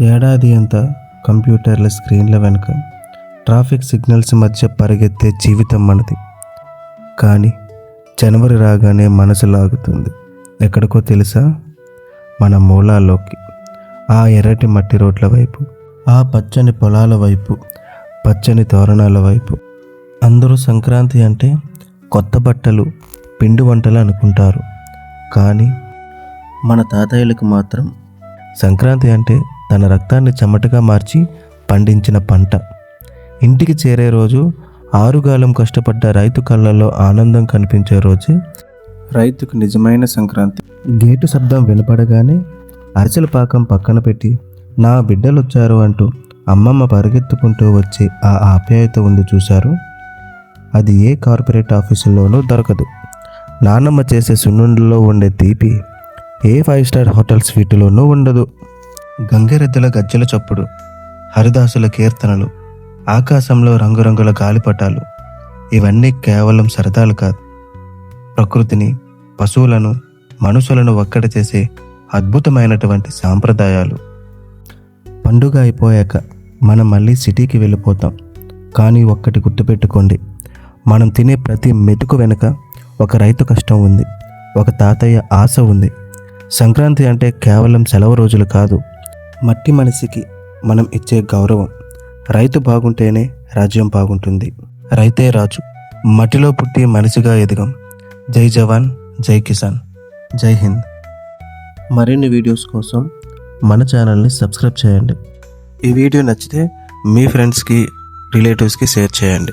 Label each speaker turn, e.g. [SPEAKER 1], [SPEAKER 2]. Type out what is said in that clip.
[SPEAKER 1] ఏడాది అంతా కంప్యూటర్ల స్క్రీన్ల వెనుక ట్రాఫిక్ సిగ్నల్స్ మధ్య పరిగెత్తే జీవితం మనది. కానీ జనవరి రాగానే మనసు లాగుతుంది. ఎక్కడికో తెలుసా? మన మూలాల్లోకి. ఆ ఎర్రటి మట్టి రోడ్ల వైపు ఆ పచ్చని పొలాల వైపు పచ్చని తోరణాల వైపు. అందరూ సంక్రాంతి అంటే కొత్త బట్టలు పిండి వంటలు అనుకుంటారు. కానీ మన తాతయ్యలకు మాత్రం సంక్రాంతి అంటే తన రక్తాన్ని చెమటగా మార్చి పండించిన పంట. ఇంటికి చేరే రోజు ఆరుగాలం కష్టపడ్డ రైతు కళ్ళల్లో ఆనందం కనిపించే రోజే రైతుకు నిజమైన సంక్రాంతి. గేటు శబ్దం వినపడగానే అరిసెల పాకం పక్కన పెట్టి నా బిడ్డలు వచ్చారు అంటూ అమ్మమ్మ పరిగెత్తుకుంటూ వచ్చి ఆ ఆప్యాయత ఉంది చూశారు? అది ఏ కార్పొరేట్ ఆఫీసుల్లోనూ దొరకదు. నాన్నమ్మ చేసే సున్నుండలో ఉండే తీపి ఏ ఫైవ్ స్టార్ హోటల్ స్వీటులోనూ ఉండదు. గంగిరెద్దుల గజ్జల చప్పుడు హరిదాసుల కీర్తనలు ఆకాశంలో రంగురంగుల గాలిపటాలు ఇవన్నీ కేవలం సరదాలు కాదు. ప్రకృతిని పశువులను మనుషులను ఒక్కటి చేసే అద్భుతమైనటువంటి సాంప్రదాయాలు. పండుగ అయిపోయాక మనం మళ్ళీ సిటీకి వెళ్ళిపోతాం. కానీ ఒక్కటి గుర్తుపెట్టుకోండి మనం తినే ప్రతి మెతుకు వెనుక ఒక రైతు కష్టం ఉంది ఒక తాతయ్య ఆశ ఉంది. సంక్రాంతి అంటే కేవలం సెలవు రోజులు కాదు మట్టి మనిషికి మనం ఇచ్చే గౌరవం. రైతు బాగుంటేనే రాజ్యం బాగుంటుంది. రైతే రాజు మట్టిలో పుట్టి మనిషిగా ఎదగం. జై జవాన్ జై కిసాన్ జై హింద్. మరిన్ని వీడియోస్ కోసం మన ఛానల్ని సబ్స్క్రైబ్ చేయండి. ఈ వీడియో నచ్చితే మీ ఫ్రెండ్స్కి రిలేటివ్స్కి షేర్ చేయండి.